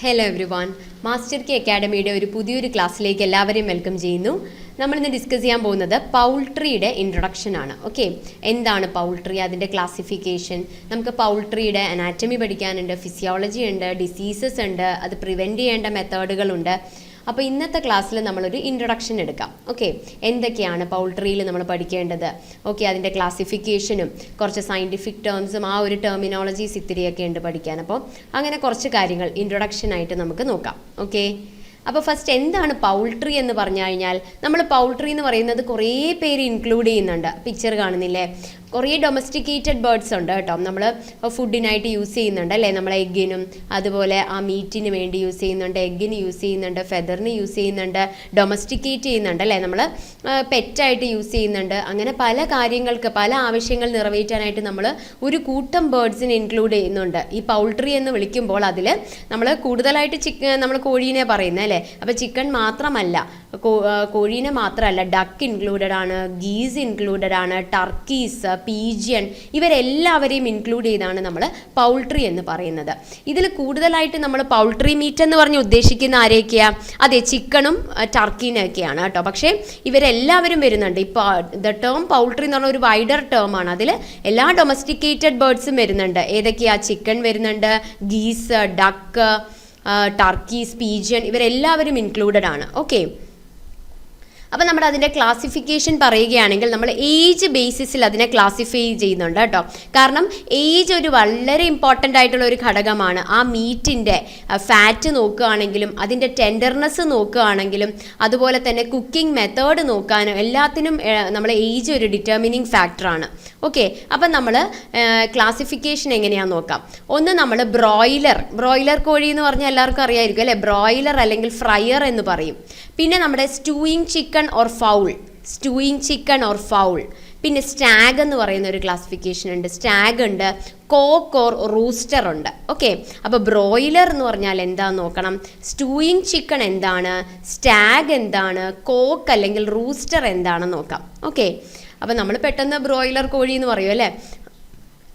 Hello everyone master K അക്കാഡമിയുടെ ഒരു പുതിയൊരു ക്ലാസ്സിലേക്ക് എല്ലാവരെയും വെൽക്കം ചെയ്യുന്നു. നമ്മളിന്ന് ഡിസ്കസ് ചെയ്യാൻ പോകുന്നത് പൗൾട്രിയുടെ ഇൻട്രൊഡക്ഷൻ ആണ്. ഓക്കെ എന്താണ് പൗൾട്രി അതിന്റെ ക്ലാസിഫിക്കേഷൻ നമുക്ക് പൗൾട്രിയുടെ അനാറ്റമി പഠിക്കാനുണ്ട് ഫിസിയോളജി ഉണ്ട് ഡിസീസസ് ഉണ്ട് അത് പ്രിവെന്റ് ചെയ്യേണ്ട മെത്തേഡുകളുണ്ട് അപ്പോൾ ഇന്നത്തെ ക്ലാസ്സിൽ നമ്മളൊരു ഇൻട്രൊഡക്ഷൻ എടുക്കാം. ഓക്കെ എന്തൊക്കെയാണ് പൗൾട്രിയിൽ നമ്മൾ പഠിക്കേണ്ടത്? ഓക്കെ അതിന്റെ ക്ലാസിഫിക്കേഷനും കുറച്ച് സയന്റിഫിക് ടേംസും ആ ഒരു ടെർമിനോളജീസ് ഇത്തിരിയൊക്കെ ഉണ്ട് പഠിക്കാൻ. അപ്പോൾ അങ്ങനെ കുറച്ച് കാര്യങ്ങൾ ഇൻട്രൊഡക്ഷൻ ആയിട്ട് നമുക്ക് നോക്കാം. ഓക്കെ അപ്പോൾ ഫസ്റ്റ് എന്താണ് പൗൾട്രി എന്ന് പറഞ്ഞു കഴിഞ്ഞാൽ നമ്മൾ പൗൾട്രി എന്ന് പറയുന്നത് കുറേ പേര് ഇൻക്ലൂഡ് ചെയ്യുന്നുണ്ട്. പിക്ചർ കാണുന്നില്ലേ? കുറേ ഡൊമസ്റ്റിക്കേറ്റഡ് ബേർഡ്സ് ഉണ്ട് കേട്ടോ. നമ്മൾ ഫുഡിനായിട്ട് യൂസ് ചെയ്യുന്നുണ്ട് അല്ലേ? നമ്മൾ എഗ്ഗിനും അതുപോലെ ആ മീറ്റിന് വേണ്ടി യൂസ് ചെയ്യുന്നുണ്ട് എഗ്ഗിന് യൂസ് ചെയ്യുന്നുണ്ട് ഫെദറിന് യൂസ് ചെയ്യുന്നുണ്ട് ഡൊമസ്റ്റിക്കേറ്റ് ചെയ്യുന്നുണ്ട് അല്ലേ? നമ്മൾ പെറ്റായിട്ട് യൂസ് ചെയ്യുന്നുണ്ട്. അങ്ങനെ പല കാര്യങ്ങൾക്ക് പല ആവശ്യങ്ങൾ നിറവേറ്റാനായിട്ട് നമ്മൾ ഒരു കൂട്ടം ബേർഡ്സിനെ ഇൻക്ലൂഡ് ചെയ്യുന്നുണ്ട്. ഈ പൗൾട്രി എന്ന് വിളിക്കുമ്പോൾ അതിൽ നമ്മൾ കൂടുതലായിട്ട് ചിക്കൻ നമ്മൾ കോഴീനെ പറയുന്നത് അല്ലേ? അപ്പോൾ ചിക്കൻ മാത്രമല്ല കോഴീനെ മാത്രമല്ല ഡക്ക് ഇൻക്ലൂഡഡ് ആണ് ഗീസ് ഇൻക്ലൂഡഡ് ആണ് ടർക്കീസ് പീജിയൻ ഇവരെല്ലാവരെയും ഇൻക്ലൂഡ് ചെയ്താണ് നമ്മൾ പൗൾട്രി എന്ന് പറയുന്നത്. ഇതിൽ കൂടുതലായിട്ട് നമ്മൾ പൗൾട്രി മീറ്റ് എന്ന് പറഞ്ഞ് ഉദ്ദേശിക്കുന്ന ആരെയൊക്കെയാ അതെ ചിക്കണും ടർക്കീനൊക്കെയാണ് കേട്ടോ. പക്ഷേ ഇവരെല്ലാവരും വരുന്നുണ്ട്. ഇപ്പോൾ ദ ടേം പൗൾട്രി എന്ന് പറഞ്ഞ ഒരു വൈഡർ ടേം ആണ്. അതിൽ എല്ലാ ഡൊമസ്റ്റിക്കേറ്റഡ് ബേർഡ്സും വരുന്നുണ്ട്. ഏതൊക്കെയാ? ചിക്കൻ വരുന്നുണ്ട് ഗീസ് ഡക്ക് ടർക്കീസ് പീജിയൻ ഇവരെല്ലാവരും ഇൻക്ലൂഡഡ് ആണ്. ഓക്കെ അപ്പോൾ നമ്മൾ അതിന്റെ ക്ലാസിഫിക്കേഷൻ പറയുകയാണെങ്കിൽ നമ്മൾ ഏജ് ബേസിസിൽ അതിനെ ക്ലാസിഫൈ ചെയ്യുന്നുണ്ട് കേട്ടോ. കാരണം ഏജ് ഒരു വളരെ ഇമ്പോർട്ടന്റ് ആയിട്ടുള്ള ഒരു ഘടകമാണ്. ആ മീറ്റിന്റെ ഫാറ്റ് നോക്കുകയാണെങ്കിലും അതിന്റെ ടെൻഡർനെസ് നോക്കുകയാണെങ്കിലും അതുപോലെ തന്നെ കുക്കിംഗ് മെത്തേഡ് നോക്കാനും എല്ലാത്തിനും നമ്മൾ ഏജ് ഒരു ഡിറ്റർമിനിങ് ഫാക്ടറാണ് ഓക്കെ അപ്പം നമ്മൾ ക്ലാസിഫിക്കേഷൻ എങ്ങനെയാണെന്ന് നോക്കാം. ഒന്ന് നമ്മൾ ബ്രോയിലർ ബ്രോയിലർ കോഴി എന്ന് പറഞ്ഞാൽ എല്ലാവർക്കും അറിയായിരിക്കും അല്ലേ? ബ്രോയിലർ അല്ലെങ്കിൽ ഫ്രയർ എന്ന് പറയും. പിന്നെ നമ്മുടെ stewing chicken or fowl stewing chicken or fowl പിന്നെ സ്റ്റാഗ് എന്ന് പറയുന്ന ഒരു ക്ലാസിഫിക്കേഷൻ ഉണ്ട്. സ്റ്റാഗ് ഉണ്ട് കോക്ക് ഓർ റൂസ്റ്റർ ഉണ്ട്. ഓക്കെ അപ്പോൾ ബ്രോയിലർ എന്ന് പറഞ്ഞാൽ എന്താന്ന് നോക്കണം? സ്റ്റൂയിങ് ചിക്കൻ എന്താണ്? സ്റ്റാഗ് എന്താണ്? കോക്ക് അല്ലെങ്കിൽ റൂസ്റ്റർ എന്താണെന്ന് നോക്കാം. ഓക്കെ അപ്പോൾ നമ്മൾ പെട്ടെന്ന് ബ്രോയിലർ കോഴി എന്ന് പറയും അല്ലേ?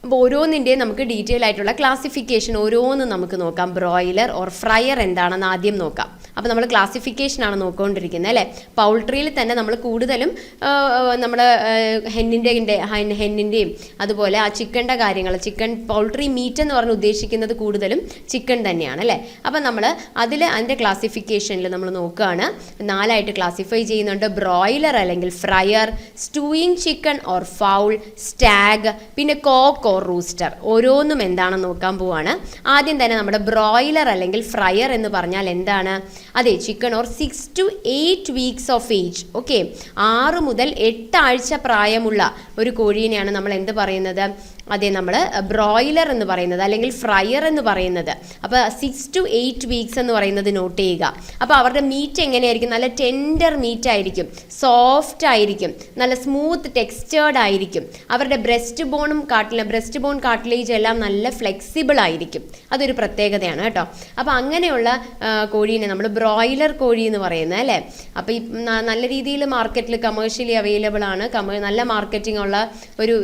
അപ്പോൾ ഓരോന്നിന്റെയും നമുക്ക് ഡീറ്റെയിൽ ആയിട്ടുള്ള ക്ലാസിഫിക്കേഷൻ ഓരോന്നും നമുക്ക് നോക്കാം. ബ്രോയിലർ ഓർ ഫ്രയർ എന്താണെന്ന് ആദ്യം നോക്കാം. അപ്പോൾ നമ്മൾ ക്ലാസിഫിക്കേഷനാണ് നോക്കിക്കൊണ്ടിരിക്കുന്നത് അല്ലേ? പൗൾട്രിയിൽ തന്നെ നമ്മൾ കൂടുതലും നമ്മൾ ഹെന്നിന്റെ ഹെന്നിന്റെയും അതുപോലെ ആ ചിക്കന്റെ കാര്യങ്ങൾ ചിക്കൻ പൗൾട്രി മീറ്റ് എന്ന് പറഞ്ഞ് ഉദ്ദേശിക്കുന്നത് കൂടുതലും ചിക്കൻ തന്നെയാണ് അല്ലേ? അപ്പോൾ നമ്മൾ അതിൽ അതിന്റെ ക്ലാസിഫിക്കേഷനിൽ നമ്മൾ നോക്കുകയാണ്. നാലായിട്ട് ക്ലാസിഫൈ ചെയ്യുന്നുണ്ട്. ബ്രോയിലർ അല്ലെങ്കിൽ fryer stewing chicken or fowl stag പിന്നെ കോക്ക് ഓർ റൂസ്റ്റർ ഓരോന്നും എന്താണെന്ന് നോക്കാൻ പോവാണ്. ആദ്യം തന്നെ നമ്മുടെ ബ്രോയിലർ അല്ലെങ്കിൽ ഫ്രയർ എന്ന് പറഞ്ഞാൽ എന്താണ്? അതെ chicken or six to eight weeks of age okay ആറ് മുതൽ എട്ട് ആഴ്ച പ്രായമുള്ള ഒരു കോഴീനെയാണ് നമ്മൾ എന്ത് പറയുന്നത്? അതെ നമ്മൾ ബ്രോയിലർ എന്ന് പറയുന്നത് അല്ലെങ്കിൽ ഫ്രയർ എന്ന് പറയുന്നത്. അപ്പോൾ സിക്സ് ടു എയ്റ്റ് വീക്സ് എന്ന് പറയുന്നത് നോട്ട് ചെയ്യുക. അപ്പോൾ അവരുടെ മീറ്റ് എങ്ങനെയായിരിക്കും? നല്ല ടെൻഡർ മീറ്റ് ആയിരിക്കും. സോഫ്റ്റ് ആയിരിക്കും. നല്ല സ്മൂത്ത് ടെക്സ്റ്റേർഡ് ആയിരിക്കും. അവരുടെ ബ്രസ്റ്റ് ബോണും കാട്ടിലെ ബ്രസ്റ്റ് ബോൺ കാട്ടിലേജ് എല്ലാം നല്ല ഫ്ലെക്സിബിൾ ആയിരിക്കും. അതൊരു പ്രത്യേകതയാണ് കേട്ടോ. അപ്പോൾ അങ്ങനെയുള്ള കോഴീനെ നമ്മൾ ബ്രോയിലർ കോഴി എന്ന് പറയുന്നത് അല്ലേ? അപ്പോൾ ഈ നല്ല രീതിയിൽ മാർക്കറ്റിൽ കമേഴ്ഷ്യലി അവൈലബിൾ ആണ്. കമേ നല്ല മാർക്കറ്റിംഗ് ഉള്ള ഒരു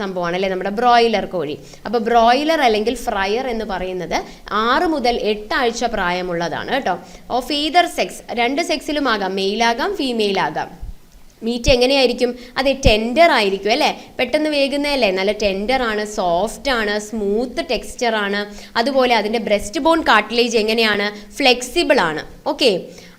സംഭവമാണ് അല്ലേ? നമ്മുടെ ബ്രോയിലർ കോഴി. അപ്പോൾ ബ്രോയിലർ അല്ലെങ്കിൽ ഫ്രയർ എന്ന് പറയുന്നത് ആറ് മുതൽ എട്ട് ആഴ്ച പ്രായമുള്ളതാണ് കേട്ടോ. ഓഫ് ഈതർ സെക്സ് രണ്ട് സെക്സിലും ആകാം മെയിലാകാം ഫീമെയിൽ ആകാം മീറ്റ് എങ്ങനെയായിരിക്കും? അതെ ടെൻഡർ ആയിരിക്കും അല്ലേ? പെട്ടെന്ന് വേകുന്നതല്ലേ? നല്ല ടെൻഡർ ആണ് സോഫ്റ്റ് ആണ് സ്മൂത്ത് ടെക്സ്ചർ ആണ്. അതുപോലെ അതിന്റെ ബ്രസ്റ്റ് ബോൺ കാട്ടിലേജ് എങ്ങനെയാണ്? ഫ്ലെക്സിബിൾ ആണ്. ഓക്കെ.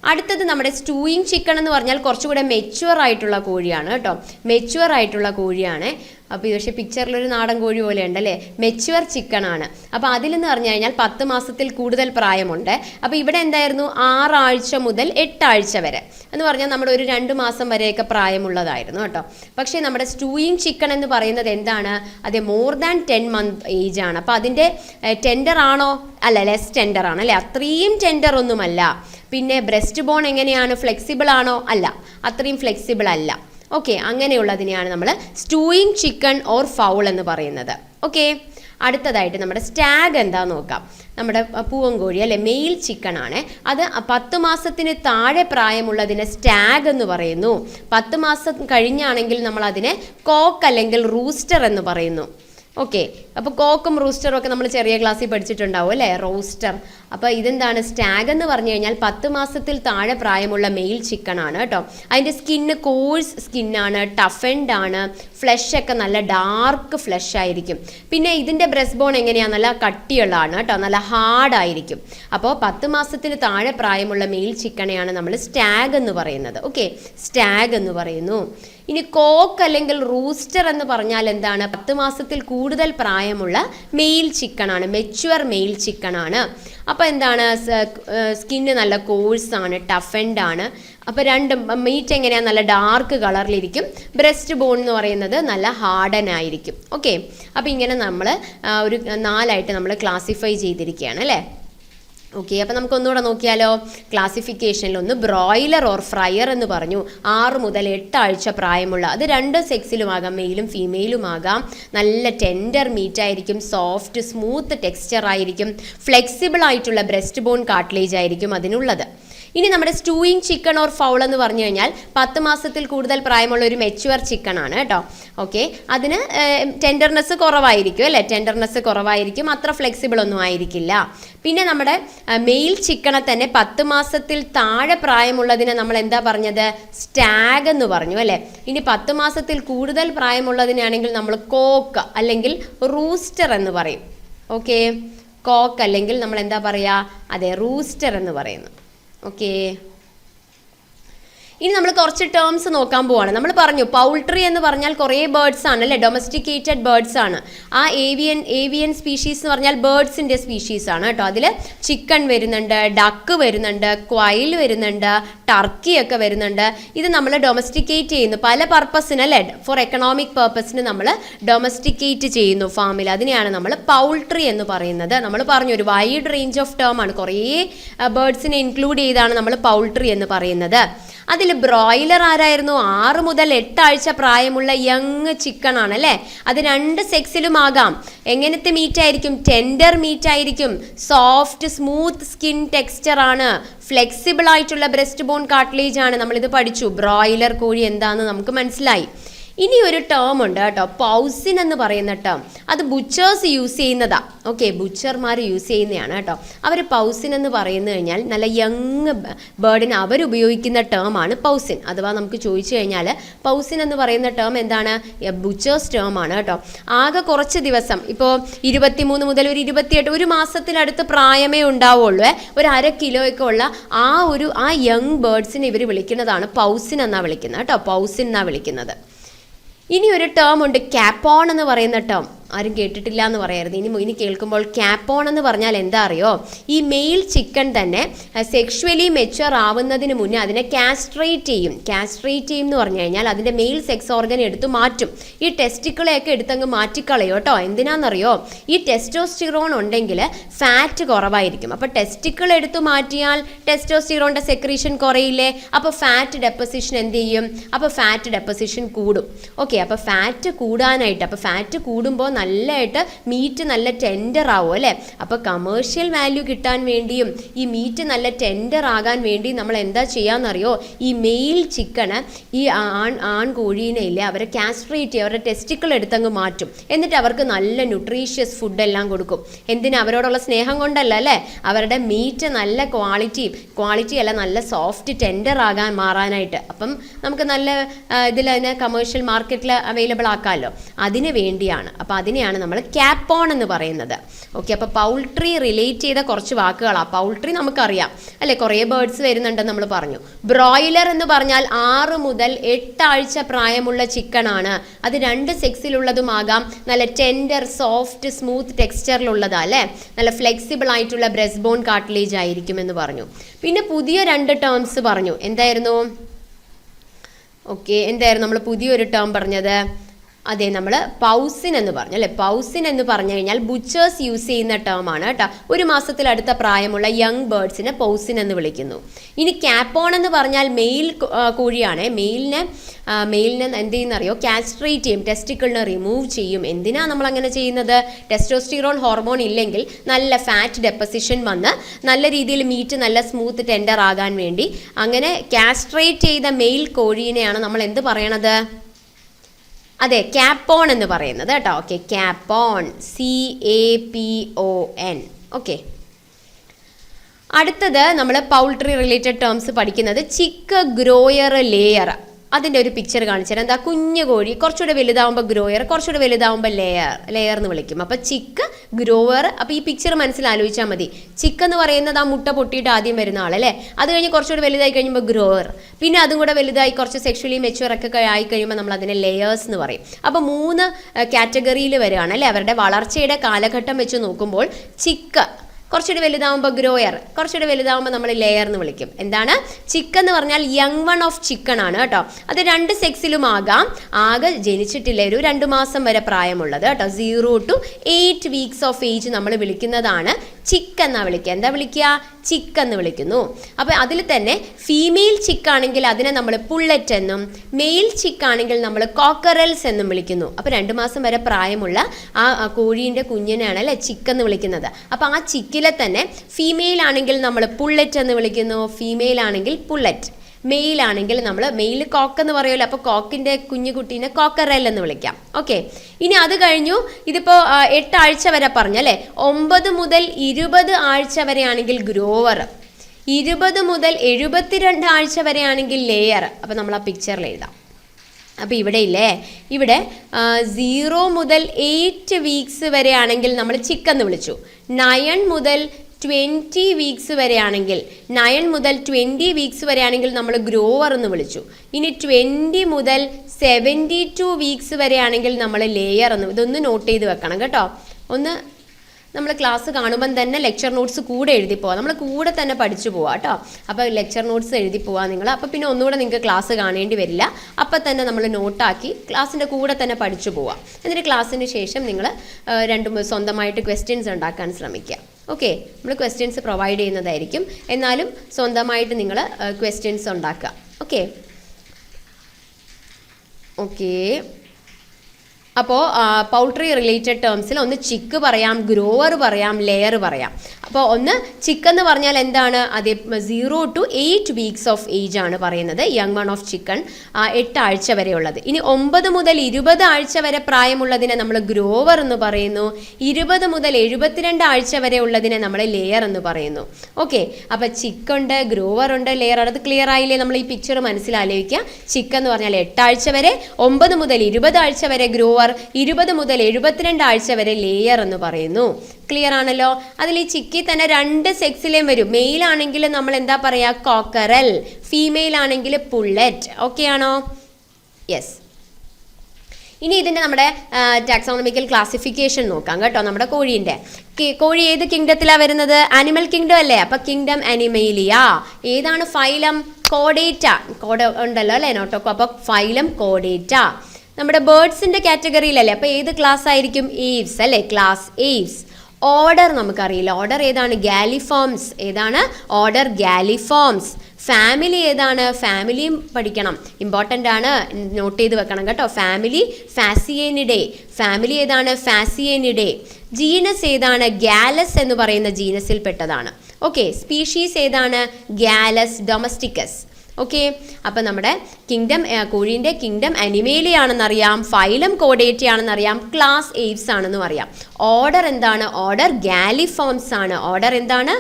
അടുത്തത് നമ്മുടെ സ്റ്റൂയിങ് ചിക്കൻ എന്ന് പറഞ്ഞാൽ കുറച്ചുകൂടെ മെച്യൂർ ആയിട്ടുള്ള കോഴിയാണ് കേട്ടോ. മെച്യൂർ ആയിട്ടുള്ള കോഴിയാണ്. അപ്പോൾ പക്ഷേ പിക്ചറിലൊരു നാടൻ കോഴി പോലെ ഉണ്ട് അല്ലേ മെച്ചുവർ ആണ്. അപ്പോൾ അതിലെന്ന് പറഞ്ഞു കഴിഞ്ഞാൽ പത്ത് മാസത്തിൽ കൂടുതൽ പ്രായമുണ്ട്. അപ്പോൾ ഇവിടെ എന്തായിരുന്നു? ആറാഴ്ച മുതൽ എട്ടാഴ്ച വരെ. എന്ന് പറഞ്ഞാൽ നമ്മുടെ ഒരു രണ്ട് മാസം വരെയൊക്കെ പ്രായമുള്ളതായിരുന്നു കേട്ടോ. പക്ഷേ നമ്മുടെ സ്റ്റൂയിങ് ചിക്കൺ എന്ന് പറയുന്നത് എന്താണ്? അത് more than ten month age ആണ്. അപ്പോൾ അതിന്റെ ടെൻഡർ ആണോ? അല്ല ലെസ് ടെൻഡർ ആണ് അല്ലേ? അത്രയും ടെൻഡർ ഒന്നുമല്ല. പിന്നെ ബ്രസ്റ്റ് ബോൺ എങ്ങനെയാണ്? ഫ്ലെക്സിബിൾ ആണോ? അല്ല. അത്രയും ഫ്ലെക്സിബിൾ അല്ല. ഓക്കെ അങ്ങനെയുള്ളതിനെയാണ് നമ്മൾ സ്റ്റൂയിങ് ചിക്കൻ ഓർ ഫൗൾ എന്ന് പറയുന്നത്. ഓക്കെ അടുത്തതായിട്ട് നമ്മുടെ സ്റ്റാഗ് എന്താ നോക്കാം. നമ്മുടെ പൂവൻകോഴി അല്ലെ മെയിൽ ചിക്കൻ ആണ്. അത് പത്ത് മാസത്തിന് താഴെ പ്രായമുള്ളതിനെ സ്റ്റാഗ് എന്ന് പറയുന്നു. പത്ത് മാസം കഴിഞ്ഞാണെങ്കിൽ നമ്മൾ അതിനെ കോക്ക് അല്ലെങ്കിൽ റൂസ്റ്റർ എന്ന് പറയുന്നു. ഓക്കെ അപ്പോൾ കോക്കും റൂസ്റ്ററും ഒക്കെ നമ്മൾ ചെറിയ ക്ലാസ്സിൽ പഠിച്ചിട്ടുണ്ടാവും അല്ലേ? റോസ്റ്റർ. അപ്പോൾ ഇതെന്താണ്? സ്റ്റാഗ് എന്ന് പറഞ്ഞു കഴിഞ്ഞാൽ പത്ത് മാസത്തിൽ താഴെ പ്രായമുള്ള മെയിൽ ചിക്കൻ ആണ് കേട്ടോ. അതിന്റെ സ്കിന്ന് കോഴ്സ് സ്കിന്നാണ് ടഫൻഡ് ആണ് ഫ്ലഷ് ഒക്കെ നല്ല ഡാർക്ക് ഫ്ലഷ് ആയിരിക്കും. പിന്നെ ഇതിന്റെ ബ്രസ്റ്റ് ബോൺ എങ്ങനെയാണ് നല്ല കട്ടിയുള്ളതാണ് കേട്ടോ. നല്ല ഹാർഡ് ആയിരിക്കും. അപ്പോൾ പത്ത് മാസത്തിന് താഴെ പ്രായമുള്ള മെയിൽ ചിക്കനെയാണ് നമ്മൾ സ്റ്റാഗ് എന്ന് പറയുന്നത്. ഓക്കെ സ്റ്റാഗ് എന്ന് പറയുന്നു. ഇനി കോക്ക് അല്ലെങ്കിൽ റൂസ്റ്റർ എന്ന് പറഞ്ഞാൽ എന്താണ്? പത്ത് മാസത്തിൽ കൂടുതൽ പ്രായമുള്ള മെയിൽ ചിക്കനാണ് മെച്യുവർ മെയിൽ ചിക്കനാണ് അപ്പോൾ എന്താണ്? സ്കിന്ന് നല്ല കോഴ്സ് കോഴ്സാണ് ടഫൻഡ് ആണ്. അപ്പോൾ രണ്ട് മീറ്റ് എങ്ങനെയാണ് നല്ല ഡാർക്ക് കളറിലിരിക്കും ബ്രസ്റ്റ് ബോൺ എന്ന് പറയുന്നത് നല്ല ഹാർഡൻ ആയിരിക്കും. ഓക്കെ അപ്പോൾ ഇങ്ങനെ നമ്മൾ ഒരു നാലായിട്ട് നമ്മൾ ക്ലാസിഫൈ ചെയ്തിരിക്കുകയാണ് അല്ലേ? ഓക്കെ അപ്പോൾ നമുക്ക് ഒന്നുകൂടെ നോക്കിയാലോ ക്ലാസിഫിക്കേഷനിൽ ഒന്ന് ബ്രോയിലർ ഓർ ഫ്രയർ എന്ന് പറഞ്ഞു. ആറ് മുതൽ എട്ട് ആഴ്ച പ്രായമുള്ള അത് രണ്ട് സെക്സിലുമാകാം മെയിലും ഫീമെയിലും ആകാം നല്ല ടെൻഡർ മീറ്റ് ആയിരിക്കും സോഫ്റ്റ് സ്മൂത്ത് ടെക്സ്ചർ ആയിരിക്കും ഫ്ലെക്സിബിൾ ആയിട്ടുള്ള ബ്രസ്റ്റ് ബോൺ കാട്ട്ലേജ് ആയിരിക്കും അതിനുള്ളത്. ഇനി നമ്മുടെ സ്റ്റൂയിങ് ചിക്കൻ ഓർ ഫൗൾ എന്ന് പറഞ്ഞു കഴിഞ്ഞാൽ പത്ത് മാസത്തിൽ കൂടുതൽ പ്രായമുള്ള ഒരു മെച്ചുവർ ചിക്കൻ ആണ് കേട്ടോ. ഓക്കെ അതിന് ടെൻഡർനെസ് കുറവായിരിക്കും അല്ലേ? ടെൻഡർനെസ് കുറവായിരിക്കും. അത്ര ഫ്ലെക്സിബിൾ ഒന്നും ആയിരിക്കില്ല. പിന്നെ നമ്മുടെ മെയിൽ ചിക്കനെ തന്നെ പത്ത് മാസത്തിൽ താഴെ പ്രായമുള്ളതിനെ നമ്മൾ എന്താ പറഞ്ഞത്? സ്റ്റാഗ് എന്ന് പറഞ്ഞു അല്ലേ? ഇനി പത്ത് മാസത്തിൽ കൂടുതൽ പ്രായമുള്ളതിനാണെങ്കിൽ നമ്മൾ കോക്ക് അല്ലെങ്കിൽ റൂസ്റ്റർ എന്ന് പറയും. ഓക്കെ കോക്ക് അല്ലെങ്കിൽ നമ്മൾ എന്താ പറയുക അതെ റൂസ്റ്റർ എന്ന് പറയുന്നു. ഓക്കെ ഇനി നമ്മൾ കുറച്ച് ടേംസ് നോക്കാൻ പോവാണ്. നമ്മൾ പറഞ്ഞു പൗൾട്രി എന്ന് പറഞ്ഞാൽ കുറേ ബേർഡ്സ് ആണ് അല്ലേ? ഡൊമസ്റ്റിക്കേറ്റഡ് ബേർഡ്സ് ആണ്. ആ ഏവിയൻ ഏവിയൻ സ്പീഷീസ് എന്ന് പറഞ്ഞാൽ ബേർഡ്സിന്റെ സ്പീഷീസ് ആണ് കേട്ടോ. അതിൽ ചിക്കൻ വരുന്നുണ്ട് ഡക്ക് വരുന്നുണ്ട് ക്വയിൽ വരുന്നുണ്ട് ടർക്കി ഒക്കെ വരുന്നുണ്ട്. ഇത് നമ്മൾ ഡൊമസ്റ്റിക്കേറ്റ് ചെയ്യുന്നു. പല പർപ്പസിന് അല്ലേ? ഫോർ എക്കണോമിക് പർപ്പസിന് നമ്മൾ ഡൊമസ്റ്റിക്കേറ്റ് ചെയ്യുന്നു ഫാമിൽ അതിനെയാണ് നമ്മൾ പൗൾട്രി എന്ന് പറയുന്നത്. നമ്മൾ പറഞ്ഞു ഒരു വൈഡ് റേഞ്ച് ഓഫ് ടേം ആണ്. കുറേ ബേർഡ്സിനെ ഇൻക്ലൂഡ് ചെയ്താണ് നമ്മൾ പൗൾട്രി എന്ന് പറയുന്നത്. അതിൽ ബ്രോയിലർ ആരായിരുന്നു? ആറ് മുതൽ എട്ടാഴ്ച പ്രായമുള്ള യങ് ചിക്കൺ ആണ് അല്ലേ? അത് രണ്ട് സെക്സിലും ആകാം. എങ്ങനത്തെ മീറ്റ് ആയിരിക്കും? ടെൻഡർ മീറ്റ് ആയിരിക്കും. സോഫ്റ്റ് സ്മൂത്ത് സ്കിൻ ടെക്സ്ചർ ആണ്. ഫ്ലെക്സിബിൾ ആയിട്ടുള്ള ബ്രസ്റ്റ് ബോൺ കാട്ട്ലേജ് ആണ്. നമ്മളിത് പഠിച്ചു. ബ്രോയിലർ കോഴി എന്താണെന്ന് നമുക്ക് മനസ്സിലായി. ഇനി ഒരു ടേം ഉണ്ട് കേട്ടോ. പൗസിൻ എന്ന് പറയുന്ന ടേം അത് ബുച്ചേഴ്സ് യൂസ് ചെയ്യുന്നതാ. ഓക്കെ ബുച്ചർമാർ യൂസ് ചെയ്യുന്നതാണ് കേട്ടോ. അവർ പൗസിൻ എന്ന് പറയുന്നത് കഴിഞ്ഞാൽ നല്ല യങ് ബേർഡിന് അവരുപയോഗിക്കുന്ന ടേമാണ് പൗസിൻ അഥവാ നമുക്ക് ചോദിച്ചു കഴിഞ്ഞാൽ പൗസിൻ എന്ന് പറയുന്ന ടേം എന്താണ്? ബുച്ചേഴ്സ് ടേം ആണ് കേട്ടോ. ആകെ കുറച്ച് ദിവസം. ഇപ്പോൾ ഇരുപത്തിമൂന്ന് മുതൽ ഒരു ഇരുപത്തിയെട്ട് ഒരു മാസത്തിനടുത്ത് പ്രായമേ ഉണ്ടാവുള്ളൂ. ഒരു അര കിലോയൊക്കെ ഉള്ള ആ ഒരു ആ യങ് ബേർഡ്സിനെ ഇവർ വിളിക്കുന്നതാണ് പൗസിൻ എന്നാണ് വിളിക്കുന്നത് കേട്ടോ. പൗസിൻ എന്നാണ് വിളിക്കുന്നത്. ഇനി ഒരു ടേം ഉണ്ട് ക്യാപ്പോൺ എന്ന് പറയുന്ന ടേം ആരും കേട്ടിട്ടില്ല എന്ന് പറയരുത്. ഇനി ഇനി കേൾക്കുമ്പോൾ ക്യാപ്പോൺ എന്ന് പറഞ്ഞാൽ എന്താ അറിയോ? ഈ മെയിൽ ചിക്കൻ തന്നെ സെക്ഷുവലി മെച്ചുവർ ആവുന്നതിന് മുന്നേ അതിനെ കാസ്ട്രേറ്റ് ചെയ്യും. കാസ്ട്രേറ്റ് ചെയ്യും എന്ന് പറഞ്ഞു കഴിഞ്ഞാൽ അതിന്റെ മെയിൽ സെക്സ് ഓർഗൻ എടുത്ത് മാറ്റും. ഈ ടെസ്റ്റിക്കിളെയൊക്കെ എടുത്തങ്ങ് മാറ്റിക്കളയോ കേട്ടോ. എന്തിനാണെന്നറിയോ ഈ ടെസ്റ്റോസ്റ്റിറോൺ ഉണ്ടെങ്കിൽ ഫാറ്റ് കുറവായിരിക്കും. അപ്പോൾ ടെസ്റ്റിക്കിൾ എടുത്തു മാറ്റിയാൽ ടെസ്റ്റോസ്റ്റിറോണിന്റെ സെക്രീഷൻ കുറയില്ലേ? അപ്പോൾ ഫാറ്റ് ഡെപ്പോസിഷൻ എന്ത് ചെയ്യും? അപ്പോൾ ഫാറ്റ് ഡെപ്പോസിഷൻ കൂടും. ഓക്കെ അപ്പോൾ ഫാറ്റ് കൂടാനായിട്ട് അപ്പോൾ ഫാറ്റ് കൂടുമ്പോൾ നല്ലതായിട്ട് മീറ്റ് നല്ല ടെൻഡർ ആവും അല്ലേ? അപ്പോൾ കമേഴ്ഷ്യൽ വാല്യൂ കിട്ടാൻ വേണ്ടിയും ഈ മീറ്റ് നല്ല ടെൻഡർ ആകാൻ വേണ്ടി നമ്മൾ എന്താ ചെയ്യാന്നറിയോ? ഈ മെയിൽ ചിക്കണ് ഈ ആൺ ആൺ കോഴീനെ ഇല്ലേ അവരെ കാസ്ട്രേറ്റ് അവരുടെ ടെസ്റ്റിക്കിൾ എടുത്തങ്ങ് മാറ്റും. എന്നിട്ട് അവർക്ക് നല്ല ന്യൂട്രീഷ്യസ് ഫുഡെല്ലാം കൊടുക്കും. എന്തിനാ അവരോടുള്ള സ്നേഹം കൊണ്ടല്ല അല്ലേ? അവരുടെ മീറ്റ് നല്ല ക്വാളിറ്റി ക്വാളിറ്റി അല്ല നല്ല സോഫ്റ്റ് ടെൻഡർ ആകാൻ മാറാനായിട്ട്. അപ്പം നമുക്ക് നല്ല ഇതിൽ അതിനെ കമേഴ്ഷ്യൽ മാർക്കറ്റിൽ അവൈലബിൾ ആക്കാമല്ലോ അതിന് വേണ്ടിയാണ്. അപ്പോൾ അതിനെയാണ് നമ്മൾ ക്യാപ്പോൺ എന്ന് പറയുന്നത്. ഓക്കെ അപ്പോൾ പൗൾട്രി റിലേറ്റ് ചെയ്ത കുറച്ച് വാക്കുകളാണ് പൗൾട്രി നമുക്കറിയാം. അല്ലേ? കുറേ ബേർഡ്സ് വരുന്നുണ്ടെന്ന് നമ്മൾ പറഞ്ഞു. ബ്രോയിലർ എന്ന് പറഞ്ഞാൽ ആറ് മുതൽ എട്ടാഴ്ച പ്രായമുള്ള ചിക്കൻ ആണ് അത് രണ്ട് സെക്സിലുള്ളതുമാകാം നല്ല ടെൻഡർ സോഫ്റ്റ് സ്മൂത്ത് ടെക്സ്ചറിലുള്ളതാ അല്ലേ? നല്ല ഫ്ലെക്സിബിൾ ആയിട്ടുള്ള ബ്രസ് ബോൺ കാട്ട്ലേജ് ആയിരിക്കും എന്ന് പറഞ്ഞു. പിന്നെ പുതിയ രണ്ട് ടേംസ് പറഞ്ഞു. എന്തായിരുന്നു? ഓക്കെ എന്തായിരുന്നു നമ്മൾ പുതിയൊരു ടേം പറഞ്ഞത്? അതെ നമ്മൾ പൗസിൻ എന്ന് പറഞ്ഞു അല്ലെ? പൗസിൻ എന്ന് പറഞ്ഞു കഴിഞ്ഞാൽ ബുച്ചേഴ്സ് യൂസ് ചെയ്യുന്ന ടേം ആണ് കേട്ടോ. ഒരു മാസത്തിലടുത്ത പ്രായമുള്ള യങ് ബേർഡ്സിനെ പൗസിൻ എന്ന് വിളിക്കുന്നു. ഇനി ക്യാപ്പോൺ എന്ന് പറഞ്ഞാൽ മെയിൽ കോഴിയാണ്. മെയിലിനെ മെയിലിനെ എന്ത് ചെയ്യുന്നറിയോ? കാസ്ട്രേറ്റ് ചെയ്യും ടെസ്റ്റിക്കിളിനെ റിമൂവ് ചെയ്യും. എന്തിനാ നമ്മൾ അങ്ങനെ ചെയ്യുന്നത്? ടെസ്റ്റോസ്റ്റിറോൺ ഹോർമോൺ ഇല്ലെങ്കിൽ നല്ല ഫാറ്റ് ഡെപ്പോസിഷൻ വന്ന് നല്ല രീതിയിൽ മീറ്റ് നല്ല സ്മൂത്ത് ടെൻഡർ ആകാൻ വേണ്ടി അങ്ങനെ കാസ്ട്രേറ്റ് ചെയ്ത മെയിൽ കോഴീനെയാണ് നമ്മൾ എന്ത് പറയണത്? അതെ ക്യാപ്പോൺ എന്ന് പറയുന്നത് കേട്ടോ. Okay capon C A P O N okay അടുത്തത് നമ്മൾ പൗൾട്രി റിലേറ്റഡ് ടേംസ് പഠിക്കുന്നത് ചിക്ക് ഗ്രോയർ ലെയർ അതിന്റെ ഒരു പിക്ചർ കാണിച്ചുതരാം എന്താ കുഞ്ഞു കോഴി കുറച്ചുകൂടെ വലുതാവുമ്പോൾ ഗ്രോയർ കുറച്ചുകൂടെ വലുതാവുമ്പോൾ ലെയർ ലെയർ എന്ന് വിളിക്കും. അപ്പോൾ ചിക്ക് ഗ്രോവർ അപ്പോൾ ഈ പിക്ചർ മനസ്സിലാലോചിച്ചാൽ മതി. ചിക്ക് എന്ന് പറയുന്നത് ആ മുട്ട പൊട്ടിയിട്ട് ആദ്യം വരുന്ന ആളല്ലേ അത് കഴിഞ്ഞ് കുറച്ചുകൂടെ വലുതായി കഴിയുമ്പോൾ ഗ്രോവർ പിന്നെ അതും കൂടെ വലുതായി കുറച്ച് സെക്ഷലി മെച്ചുവർ ഒക്കെ ആയി കഴിയുമ്പോൾ നമ്മൾ അതിനെ ലെയേഴ്സ് എന്ന് പറയും. അപ്പോൾ മൂന്ന് കാറ്റഗറിയിൽ വരികയാണ് അല്ലേ? അവരുടെ വളർച്ചയുടെ കാലഘട്ടം വെച്ച് നോക്കുമ്പോൾ ചിക്ക് കുറച്ചുകൂടി വലുതാവുമ്പോൾ ഗ്രോയർ കുറച്ചുകൂടി വലുതാവുമ്പോൾ നമ്മൾ ലെയർ എന്ന് വിളിക്കും. എന്താണ്? ചിക്കൻ എന്ന് പറഞ്ഞാൽ യങ് വൺ ഓഫ് ചിക്കൻ ആണ് കേട്ടോ. അത് രണ്ട് സെക്സിലും ആകാം. ആകെ ജനിച്ചിട്ടില്ല ഒരു രണ്ട് മാസം വരെ പ്രായമുള്ളത് കേട്ടോ. Zero to eight weeks of age നമ്മൾ വിളിക്കുന്നതാണ്. ചിക്ക് എന്നാ വിളിക്കുക. എന്താ വിളിക്കുക? ചിക്ക് എന്ന് വിളിക്കുന്നു. അപ്പോൾ അതിൽ തന്നെ ഫീമെയിൽ ചിക്കാണെങ്കിൽ അതിനെ നമ്മൾ പുള്ളറ്റ് എന്നും മെയിൽ ചിക്കാണെങ്കിൽ നമ്മൾ കോക്കറൽസ് എന്നും വിളിക്കുന്നു. അപ്പോൾ രണ്ട് മാസം വരെ പ്രായമുള്ള ആ കോഴീന്റെ കുഞ്ഞിനെയാണ് അല്ലേ ചിക്ക് എന്ന് വിളിക്കുന്നത്. അപ്പോൾ ആ ചിക്കിലെ തന്നെ ഫീമെയിൽ ആണെങ്കിൽ നമ്മൾ പുള്ളറ്റ് എന്ന് വിളിക്കുന്നു ഫീമെയിൽ ആണെങ്കിൽ പുള്ളറ്റ് മെയിൽ ആണെങ്കിൽ നമ്മൾ മെയിൽ കോക്ക് എന്ന് പറയുമല്ലോ അപ്പോൾ കോക്കിന്റെ കുഞ്ഞു കുട്ടീനെ കോക്കറൽ എന്ന് വിളിക്കാം. ഓക്കെ. ഇനി അത് കഴിഞ്ഞു. ഇതിപ്പോൾ എട്ടാഴ്ച വരെ പറഞ്ഞല്ലേ ഒമ്പത് മുതൽ ഇരുപത് ആഴ്ച വരെയാണെങ്കിൽ ഗ്രോവർ. ഇരുപത് മുതൽ എഴുപത്തിരണ്ട് ആഴ്ച വരെയാണെങ്കിൽ ലെയർ. അപ്പോൾ നമ്മൾ ആ പിക്ചറിൽ എഴുതാം. അപ്പോൾ ഇവിടെ ഇല്ലേ? ഇവിടെ സീറോ മുതൽ എയ്റ്റ് വീക്സ് വരെയാണെങ്കിൽ നമ്മൾ ചിക്കൻ എന്ന് വിളിച്ചു. നയൺ മുതൽ ട്വന്റി വീക്സ് വരെയാണെങ്കിൽ നയൻ മുതൽ ട്വന്റി വീക്സ് വരെയാണെങ്കിൽ നമ്മൾ ഗ്രോവർ എന്ന് വിളിച്ചു. ഇനി ട്വന്റി മുതൽ സെവന്റി ടു വീക്സ് വരെയാണെങ്കിൽ നമ്മൾ ലെയർ എന്ന് ഇതൊന്ന് നോട്ട് ചെയ്ത് വെക്കണം കേട്ടോ. ഒന്ന് നമ്മൾ ക്ലാസ് കാണുമ്പം തന്നെ ലെക്ചർ നോട്ട്സ് കൂടെ എഴുതി പോവാം. നമ്മൾ കൂടെ തന്നെ പഠിച്ചു പോവാം കേട്ടോ. അപ്പോൾ ലെക്ചർ നോട്ട്സ് എഴുതി പോവാം നിങ്ങൾ. അപ്പോൾ പിന്നെ ഒന്നുകൂടെ നിങ്ങൾക്ക് ക്ലാസ് കാണേണ്ടി വരില്ല. അപ്പോൾ തന്നെ നമ്മൾ നോട്ടാക്കി ക്ലാസ്സിന്റെ കൂടെ തന്നെ പഠിച്ചു പോവാം. എന്നിട്ട് ക്ലാസ്സിന് ശേഷം നിങ്ങൾ രണ്ടും സ്വന്തമായിട്ട് ക്വസ്റ്റ്യൻസ് ഉണ്ടാക്കാൻ ശ്രമിക്കുക. ഓക്കെ നമ്മൾ ക്വസ്റ്റ്യൻസ് പ്രൊവൈഡ് ചെയ്യുന്നതായിരിക്കും. എന്നാലും സ്വന്തമായിട്ട് നിങ്ങൾ ക്വസ്റ്റ്യൻസ് ഉണ്ടാക്കുക. ഓക്കെ ഓക്കേ അപ്പോൾ പൗൾട്രി റിലേറ്റഡ് ടേംസിൽ ഒന്ന് ചിക്ക് പറയാം ഗ്രോവർ പറയാം ലെയർ പറയാം. അപ്പോൾ ഒന്ന് ചിക്ക് എന്ന് പറഞ്ഞാൽ എന്താണ്? അതേ zero to eight weeks of age ആണ് പറയുന്നത് യങ് വൺ ഓഫ് ചിക്കൻ എട്ട് ആഴ്ച വരെയുള്ളത്. ഇനി ഒമ്പത് മുതൽ ഇരുപത് ആഴ്ച വരെ പ്രായമുള്ളതിനെ നമ്മൾ ഗ്രോവർ എന്ന് പറയുന്നു. ഇരുപത് മുതൽ എഴുപത്തിരണ്ട് ആഴ്ച വരെ ഉള്ളതിനെ നമ്മൾ ലെയർ എന്ന് പറയുന്നു. ഓക്കെ അപ്പോൾ ചിക്കുണ്ട് ഗ്രോവർ ഉണ്ട് ലെയർ അത് ക്ലിയർ ആയില്ലേ? നമ്മൾ ഈ പിക്ചർ മനസ്സിലാലോചിക്കുക. ചിക്ക് എന്ന് പറഞ്ഞാൽ എട്ടാഴ്ച വരെ ഒമ്പത് മുതൽ ഇരുപത് ആഴ്ച വരെ ഗ്രോവർ ഇരുപത് മുതൽ എഴുപത്തിരണ്ട് ആഴ്ച വരെ ലേയർ എന്ന് പറയുന്നു. ക്ലിയർ ആണല്ലോ? അതിൽ ഈ ചിക്കി തന്നെ രണ്ട് സെക്സിലേയും വരും. മെയിൽ ആണെങ്കിൽ നമ്മൾ എന്താ പറയുക കോക്കറൽ ഫീമെയിൽ ആണെങ്കിൽ പുള്ളറ്റ് ഓക്കെ ആണോ? യെസ് ഇനി ഇതിന്റെ നമ്മുടെ ടാക്സോണമിക്കൽ ക്ലാസിഫിക്കേഷൻ നോക്കാം കേട്ടോ നമ്മുടെ കോഴീന്റെ കോഴി ഏത് കിങ്ഡത്തിലാണ് വരുന്നത്? അനിമൽ കിങ്ഡം അല്ലേ? അപ്പം കിങ്ഡം അനിമേലിയ ഏതാണ് ഫൈലം കോഡേറ്റ കോഡ ഉണ്ടല്ലോ അല്ലേ? നോട്ടോക്കോ. അപ്പോൾ ഫൈലം കോഡേറ്റ നമ്മുടെ ബേർഡ്സിന്റെ കാറ്റഗറിയിലല്ലേ? അപ്പോൾ ഏത് ക്ലാസ് ആയിരിക്കും ഏവ്സ് അല്ലേ? ക്ലാസ് ഏവ്സ് ഓർഡർ നമുക്കറിയില്ല. ഓർഡർ ഏതാണ്? ഗാലിഫോംസ് ഏതാണ്? ഓർഡർ ഗാലിഫോംസ് ഫാമിലി ഏതാണ്? ഫാമിലിയും പഠിക്കണം. ഇമ്പോർട്ടന്റ് ആണ്. നോട്ട് ചെയ്ത് വെക്കണം കേട്ടോ. ഫാമിലി ഫാസിയേനിഡേ ഫാമിലി ഏതാണ്? ഫാസിയേനിഡേ ജീനസ് ഏതാണ്? ഗാലസ് എന്ന് പറയുന്ന ജീനസിൽ പെട്ടതാണ്. ഓക്കെ സ്പീഷീസ് ഏതാണ്? ഗാലസ് ഡൊമസ്റ്റിക്കസ് ഓക്കെ അപ്പം നമ്മുടെ കിങ്ഡം കോഴീന്റെ കിങ്ഡം അനിമേലിയാണെന്നറിയാം ഫൈലം കോഡേറ്റി ആണെന്നറിയാം ക്ലാസ് എയ്ഡ്സ് ആണെന്നും അറിയാം. ഓർഡർ എന്താണ്? ഓർഡർ ഗാലിഫോംസ് ആണ്. ഓർഡർ എന്താണ്?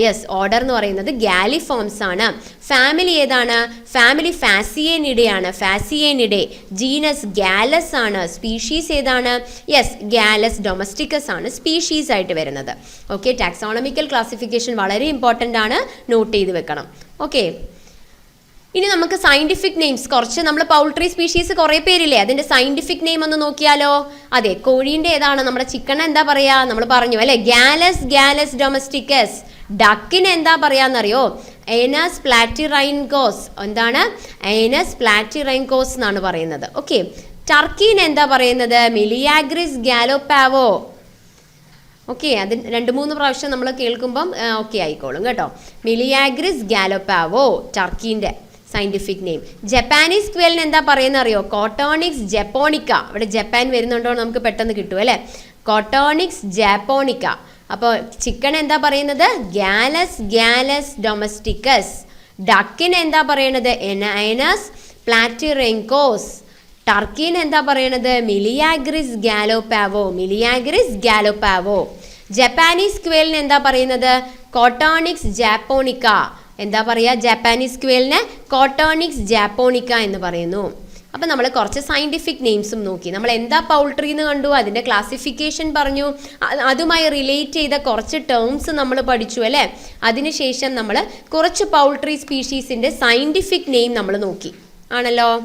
യെസ് ഓർഡർ എന്ന് പറയുന്നത് ഗാലിഫോംസ് ആണ്. ഫാമിലി ഏതാണ്? ഫാമിലി ഫാസിയേനിഡയാണ് ഫാസിയേനിഡേ ജീനസ് ഗാലസ് ആണ്. സ്പീഷീസ് ഏതാണ്? യെസ് ഗാലസ് ഡൊമസ്റ്റിക്കസ് ആണ് സ്പീഷീസ് ആയിട്ട് വരുന്നത്. ഓക്കെ ടാക്സോണമിക്കൽ ക്ലാസിഫിക്കേഷൻ വളരെ ഇമ്പോർട്ടന്റ് ആണ്. നോട്ട് ചെയ്ത് വെക്കണം. ഓക്കെ ഇനി നമുക്ക് സയന്റിഫിക് നെയിംസ് കുറച്ച് നമ്മൾ പൗൾട്രി സ്പീഷീസ് കുറേ പേരില്ലേ? അതിന്റെ സയന്റിഫിക് നെയിം ഒന്ന് നോക്കിയാലോ? അതെ കോഴീന്റെ ഏതാണ്? നമ്മുടെ ചിക്കൻ എന്താ പറയാ? നമ്മൾ പറഞ്ഞു അല്ലെ? ഗാലസ് ഗാലസ് ഡൊമസ്റ്റിക്കസ് ഡക്കിന് എന്താ പറയാന്നറിയോ? ഏനസ് പ്ലാറ്റിറൈൻകോസ് എന്താണ്? ഏനസ് പ്ലാറ്റിറൈൻകോസ് എന്നാണ് പറയുന്നത്. ഓക്കെ ടർക്കീന് എന്താ പറയുന്നത്? മിലിയാഗ്രിസ് ഗാലോപാവോ ഓക്കെ അത് രണ്ട് മൂന്ന് പ്രാവശ്യം നമ്മൾ കേൾക്കുമ്പം ഓക്കെ ആയിക്കോളും കേട്ടോ. മിലിയാഗ്രിസ് ഗാലോപാവോ ടർക്കീന്റെ സയന്റിഫിക് നെയിം ജപ്പാനീസ് ക്വേലിന് എന്താ പറയുന്ന അറിയോ? കോട്ടോണിക്സ് ജപ്പോണിക്ക ഇവിടെ ജപ്പാൻ വരുന്നുണ്ടോ നമുക്ക് പെട്ടെന്ന് കിട്ടും അല്ലേ? കോട്ടോണിക്സ് ജാപ്പോണിക്ക അപ്പോൾ ചിക്കൻ എന്താ പറയുന്നത്? ഗാലസ് ഗാലസ് ഡൊമസ്റ്റിക്കസ് ഡക്കിന് എന്താ പറയുന്നത്? എനൈനസ് പ്ലാറ്റിറെങ്കോസ് ടർക്കീന് എന്താ പറയണത് മിലിയാഗ്രിസ് ഗാലോപാവോ മിലിയാഗ്രിസ് ഗാലോപാവോ ജപ്പാനീസ് ക്വേലിന് എന്താ പറയുന്നത്? കോട്ടോണിക്സ് ജാപ്പോണിക്ക എന്താ പറയുക ജാപ്പാനീസ് ക്വേലിന് കോട്ടോണിക്സ് ജാപ്പോണിക്ക എന്ന് പറയുന്നു. അപ്പം നമ്മൾ കുറച്ച് സയന്റിഫിക് നെയിംസും നോക്കി. നമ്മൾ എന്താ പൗൾട്രി എന്ന് കണ്ടു അതിന്റെ ക്ലാസിഫിക്കേഷൻ പറഞ്ഞു അതുമായി റിലേറ്റ് ചെയ്ത കുറച്ച് ടേംസ് നമ്മൾ പഠിച്ചു അല്ലേ? അതിനുശേഷം നമ്മൾ കുറച്ച് പൗൾട്രി സ്പീഷീസിന്റെ സയന്റിഫിക് നെയിം നമ്മൾ നോക്കി. ആണല്ലോ?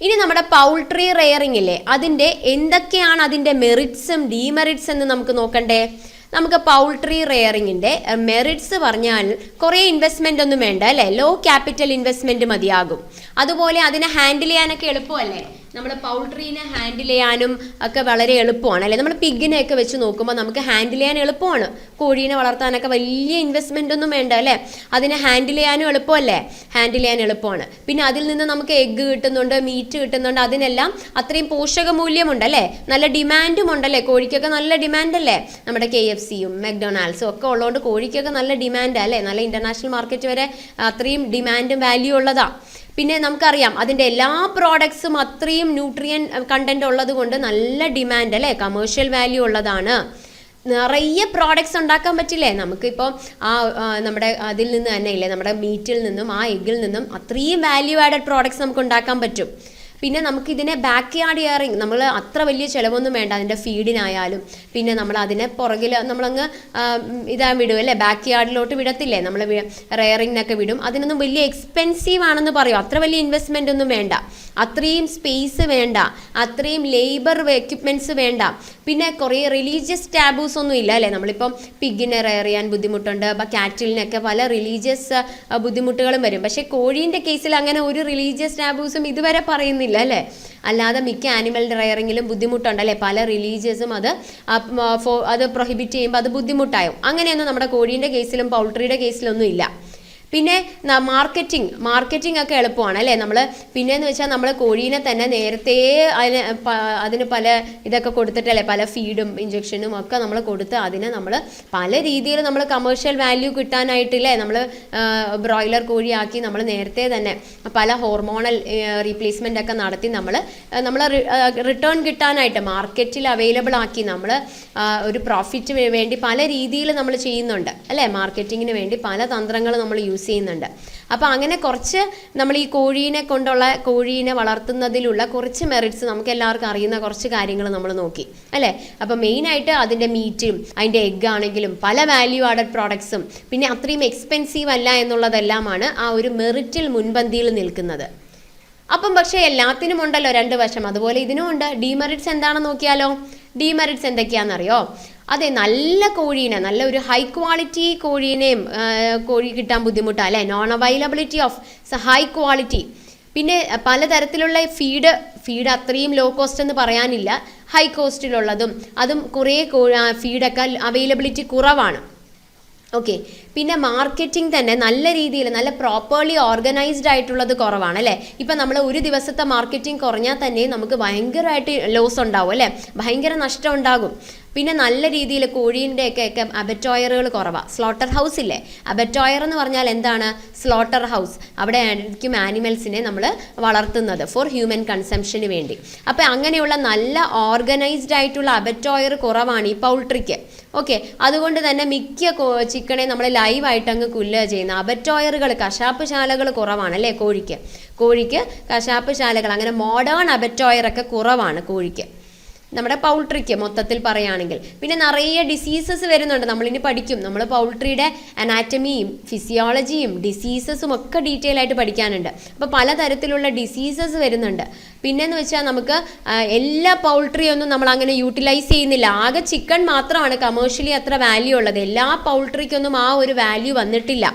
ഇനി നമ്മുടെ പൗൾട്രി റെയറിംഗ് ഇല്ലേ? അതിന്റെ എന്തൊക്കെയാണ് അതിന്റെ മെറിറ്റ്സും ഡീമെറിറ്റ്സ് എന്ന് നമുക്ക് നോക്കണ്ടേ? നമുക്ക് പൗൾട്രി റെയറിങ്ങിന്റെ മെറിറ്റ്സ് പറഞ്ഞാൽ കുറേ ഇൻവെസ്റ്റ്മെന്റ് ഒന്നും വേണ്ട അല്ലേ? ലോ ക്യാപിറ്റൽ ഇൻവെസ്റ്റ്മെന്റ് മതിയാകും. അതുപോലെ അതിനെ ഹാൻഡിൽ ചെയ്യാനൊക്കെ എളുപ്പമല്ലേ? നമ്മൾ പൗൾട്രീനെ ഹാൻഡിൽ ചെയ്യാനും ഒക്കെ വളരെ എളുപ്പമാണ്. അല്ലെ? നമ്മൾ പിഗിനെയൊക്കെ വെച്ച് നോക്കുമ്പോൾ നമുക്ക് ഹാൻഡിൽ ചെയ്യാൻ എളുപ്പമാണ്. കോഴീനെ വളർത്താനൊക്കെ വലിയ ഇൻവെസ്റ്റ്മെന്റ് ഒന്നും വേണ്ട അല്ലേ? അതിനെ ഹാൻഡിൽ ചെയ്യാനും എളുപ്പമല്ലേ? ഹാൻഡിൽ ചെയ്യാൻ എളുപ്പമാണ്. പിന്നെ അതിൽ നിന്ന് നമുക്ക് എഗ്ഗ് കിട്ടുന്നുണ്ട് മീറ്റ് കിട്ടുന്നുണ്ട് അതിനെല്ലാം അത്രയും പോഷക മൂല്യമുണ്ട് അല്ലേ? നല്ല ഡിമാൻഡും ഉണ്ടല്ലേ കോഴിക്കൊക്കെ നല്ല ഡിമാൻഡ് അല്ലേ? നമ്മുടെ കെ എഫ് സിയും മെക്ഡൊണാൾഡ്സും ഒക്കെ ഉള്ളതുകൊണ്ട് കോഴിക്കൊക്കെ നല്ല ഡിമാൻഡ് അല്ലേ? നല്ല ഇന്റർനാഷണൽ മാർക്കറ്റ് വരെ അത്രയും ഡിമാൻഡും വാല്യൂ ഉള്ളതാ. പിന്നെ നമുക്കറിയാം അതിന്റെ എല്ലാ പ്രോഡക്ട്സും അത്രയും ന്യൂട്രിയൻ കണ്ടന്റ് ഉള്ളത് കൊണ്ട് നല്ല ഡിമാൻഡ് അല്ലേ? കമേഴ്ഷ്യൽ വാല്യൂ ഉള്ളതാണ്. നിറയെ പ്രോഡക്ട്സ് ഉണ്ടാക്കാൻ പറ്റില്ലേ? നമുക്കിപ്പോൾ ആ, നമ്മുടെ അതിൽ നിന്ന് തന്നെ ഇല്ലേ നമ്മുടെ മീറ്റിൽ നിന്നും ആ എഗ്ഗിൽ നിന്നും അത്രയും വാല്യൂ ആഡഡ് പ്രോഡക്ട്സ് നമുക്ക് ഉണ്ടാക്കാൻ പറ്റും. പിന്നെ നമുക്ക് ഇതിനെ ബാക്ക് യാർഡ് ഇയറിങ് നമ്മൾ അത്ര വലിയ ചിലവൊന്നും വേണ്ട അതിന്റെ ഫീഡിനായാലും പിന്നെ നമ്മൾ അതിനെ പുറകിൽ നമ്മളങ്ങ് ഇതാ വിടും അല്ലേ? ബാക്ക് യാർഡിലോട്ട് വിടത്തില്ലേ നമ്മൾ റെയറിങ്ങിനൊക്കെ വിടും. അതിനൊന്നും വലിയ എക്സ്പെൻസീവ് ആണെന്ന് പറയും. അത്ര വലിയ ഇൻവെസ്റ്റ്മെന്റ് ഒന്നും വേണ്ട. അത്രയും സ്പേസ് വേണ്ട. അത്രയും ലേബർ എക്യുപ്മെന്റ്സ് വേണ്ട. പിന്നെ കുറേ റിലീജിയസ് ടാബൂസ് ഒന്നും ഇല്ല അല്ലേ? നമ്മളിപ്പം പിഗിനെ റെയർ ചെയ്യാൻ ബുദ്ധിമുട്ടുണ്ട്. അപ്പം കാറ്റിലിനൊക്കെ പല റിലീജിയസ് ബുദ്ധിമുട്ടുകളും വരും. പക്ഷേ കോഴീന്റെ കേസിൽ അങ്ങനെ ഒരു റിലീജിയസ് ടാബൂസും ഇതുവരെ പറയുന്നില്ല. അല്ലേ? അല്ലാതെ മിക്ക ആനിമൽ ഡ്രയറിങ്ങിലും ബുദ്ധിമുട്ടുണ്ട് അല്ലേ പല റിലീജിയസും അത് അത് പ്രൊഹിബിറ്റ് ചെയ്യുമ്പോൾ അത് ബുദ്ധിമുട്ടായും. അങ്ങനെയൊന്നും നമ്മുടെ കോഴീന്റെ കേസിലും പൗൾട്രിയുടെ കേസിലൊന്നും ഇല്ല. പിന്നെ മാർക്കറ്റിംഗ് മാർക്കറ്റിംഗ് ഒക്കെ എളുപ്പമാണ് അല്ലേ? നമ്മൾ പിന്നെന്ന് വെച്ചാൽ നമ്മൾ കോഴീനെ തന്നെ നേരത്തെ അതിന് അതിന് പല ഇതൊക്കെ കൊടുത്തിട്ടല്ലേ പല ഫീഡും ഇഞ്ചക്ഷനും ഒക്കെ നമ്മൾ കൊടുത്ത് അതിനെ നമ്മൾ പല രീതിയിൽ നമ്മൾ കമേഴ്ഷ്യൽ വാല്യൂ കിട്ടാനായിട്ടില്ലേ? നമ്മൾ ബ്രോയിലർ കോഴിയാക്കി നമ്മൾ നേരത്തെ തന്നെ പല ഹോർമോണൽ റീപ്ലേസ്മെന്റ് ഒക്കെ നടത്തി നമ്മൾ നമ്മൾ റിട്ടേൺ കിട്ടാനായിട്ട് മാർക്കറ്റിൽ അവൈലബിൾ ആക്കി നമ്മൾ ഒരു പ്രോഫിറ്റ് വേണ്ടി പല രീതിയിൽ നമ്മൾ ചെയ്യുന്നുണ്ട് അല്ലേ? മാർക്കറ്റിങ്ങിന് വേണ്ടി പല തന്ത്രങ്ങൾ നമ്മൾ യൂസ് ചെയ്യുന്നുണ്ട്. അപ്പോൾ അങ്ങനെ കുറച്ച് നമ്മൾ ഈ കോഴീനെ കൊണ്ടുള്ള കോഴീനെ വളർത്തുന്നതിലുള്ള കുറച്ച് മെറിറ്റ്സ് നമുക്ക് എല്ലാവർക്കും അറിയുന്ന കുറച്ച് കാര്യങ്ങൾ നമ്മൾ നോക്കി അല്ലേ? അപ്പോൾ മെയിനായിട്ട് അതിന്റെ മീറ്റും അതിന്റെ എഗ്ഗ് ആണെങ്കിലും പല വാല്യൂ ആഡഡ് പ്രോഡക്ട്സും പിന്നെ അത്രയും എക്സ്പെൻസീവ് അല്ല എന്നുള്ളതെല്ലാമാണ് ആ ഒരു മെറിറ്റിൽ മുൻപന്തിയിൽ നിൽക്കുന്നത്. അപ്പം പക്ഷേ എല്ലാത്തിനും ഉണ്ടല്ലോ രണ്ട് വശം. അതുപോലെ ഇതിനും ഉണ്ട്. ഡിമെറിറ്റ്സ് എന്താണെന്ന് നോക്കിയാലോ? ഡിമെറിറ്റ്സ് എന്തൊക്കെയാണെന്നറിയോ? അതെ നല്ല കോഴീനെ നല്ല ഒരു ഹൈ ക്വാളിറ്റി കോഴീനെയും കോഴി കിട്ടാൻ ബുദ്ധിമുട്ടാണ് അല്ലേ? Non availability of high quality പിന്നെ പലതരത്തിലുള്ള ഫീഡ് ഫീഡ് അത്രയും ലോ കോസ്റ്റ് എന്ന് പറയാനില്ല ഹൈ കോസ്റ്റിലുള്ളതും അതും കുറേ ഫീഡൊക്കെ അവൈലബിലിറ്റി കുറവാണ്. ഓക്കെ പിന്നെ മാർക്കറ്റിംഗ് തന്നെ നല്ല രീതിയിൽ നല്ല പ്രോപ്പർലി ഓർഗനൈസ്ഡ് ആയിട്ടുള്ളത് കുറവാണ് അല്ലേ? ഇപ്പം നമ്മൾ ഒരു ദിവസത്തെ മാർക്കറ്റിംഗ് കുറഞ്ഞാൽ തന്നെ നമുക്ക് ഭയങ്കരമായിട്ട് ലോസ് ഉണ്ടാവും അല്ലേ? ഭയങ്കര നഷ്ടം ഉണ്ടാകും. പിന്നെ നല്ല രീതിയിൽ കോഴീന്റെയൊക്കെ ഒക്കെ അബറ്റോയറുകൾ കുറവാണ് സ്ലോട്ടർ ഹൗസ് ഇല്ലേ? അബറ്റോയർ എന്ന് പറഞ്ഞാൽ എന്താണ്? Slaughter house. അവിടെ ആയിരിക്കും ആനിമൽസിനെ നമ്മൾ വളർത്തുന്നത് ഫോർ ഹ്യൂമൻ കൺസംഷന് വേണ്ടി. അപ്പോൾ അങ്ങനെയുള്ള നല്ല ഓർഗനൈസ്ഡ് ആയിട്ടുള്ള അബറ്റോയർ കുറവാണ് ഈ പൗൾട്രിക്ക്. ഓക്കെ? അതുകൊണ്ട് തന്നെ മിക്ക ചിക്കനെ നമ്മൾ ലൈവായിട്ട് അങ്ങ് കുല്ല ചെയ്യുന്ന അബറ്റോയറുകൾ കശാപ്പ് ശാലകൾ കുറവാണ് അല്ലേ കോഴിക്ക്? കോഴിക്ക് കശാപ്പ് ശാലകൾ അങ്ങനെ മോഡേൺ അബറ്റോയറൊക്കെ കുറവാണ് കോഴിക്ക്. നമ്മുടെ പൗൾട്രിക്ക് മൊത്തത്തിൽ പറയുകയാണെങ്കിൽ പിന്നെ നിറയെ ഡിസീസസ് വരുന്നുണ്ട്. നമ്മളിനി പഠിക്കും. നമ്മൾ പൗൾട്രിയുടെ അനാറ്റമിയും ഫിസിയോളജിയും ഡിസീസസും ഒക്കെ ഡീറ്റെയിൽ ആയിട്ട് പഠിക്കാനുണ്ട്. അപ്പോൾ പലതരത്തിലുള്ള ഡിസീസസ് വരുന്നുണ്ട്. പിന്നെന്ന് വെച്ചാൽ നമുക്ക് എല്ലാ പൗൾട്രിയൊന്നും നമ്മൾ അങ്ങനെ യൂട്ടിലൈസ് ചെയ്യുന്നില്ല. ആകെ ചിക്കൻ മാത്രമാണ് കമേഴ്ഷ്യലി അത്ര വാല്യൂ ഉള്ളത്. എല്ലാ പൗൾട്രിക്കൊന്നും ആ ഒരു വാല്യൂ വന്നിട്ടില്ല.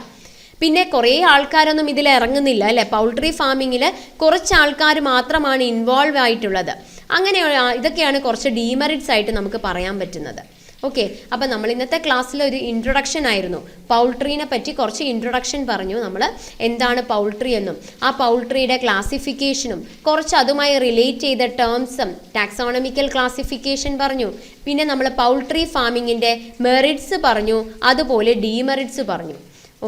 പിന്നെ കുറേ ആൾക്കാരൊന്നും ഇതിൽ ഇറങ്ങുന്നില്ല അല്ലേ? പൗൾട്രി ഫാമിങ്ങിൽ കുറച്ച് ആൾക്കാർ മാത്രമാണ് ഇൻവോൾവ് ആയിട്ടുള്ളത്. അങ്ങനെ ഇതൊക്കെയാണ് കുറച്ച് ഡീമെറിറ്റ്സ് ആയിട്ട് നമുക്ക് പറയാൻ പറ്റുന്നത്. ഓക്കെ അപ്പം നമ്മൾ ഇന്നത്തെ ക്ലാസ്സിൽ ഒരു ഇൻട്രൊഡക്ഷൻ ആയിരുന്നു. പൗൾട്രീനെ പറ്റി കുറച്ച് ഇൻട്രൊഡക്ഷൻ പറഞ്ഞു നമ്മൾ എന്താണ് പൗൾട്രി എന്നും. ആ പൗൾട്രിയുടെ ക്ലാസിഫിക്കേഷനും കുറച്ച് അതുമായി റിലേറ്റ് ചെയ്ത ടേംസും ടാക്സോണമിക്കൽ ക്ലാസിഫിക്കേഷൻ പറഞ്ഞു. പിന്നെ നമ്മൾ പൗൾട്രി ഫാമിങ്ങിന്റെ മെറിറ്റ്സ് പറഞ്ഞു അതുപോലെ ഡീമെറിറ്റ്സ് പറഞ്ഞു.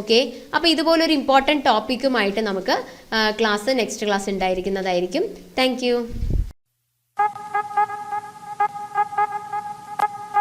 ഓക്കെ അപ്പോൾ ഇതുപോലൊരു ഇമ്പോർട്ടന്റ് ടോപ്പിക്കുമായിട്ട് നമുക്ക് ക്ലാസ് നെക്സ്റ്റ് ക്ലാസ് ഉണ്ടായിരിക്കുന്നതായിരിക്കും. താങ്ക്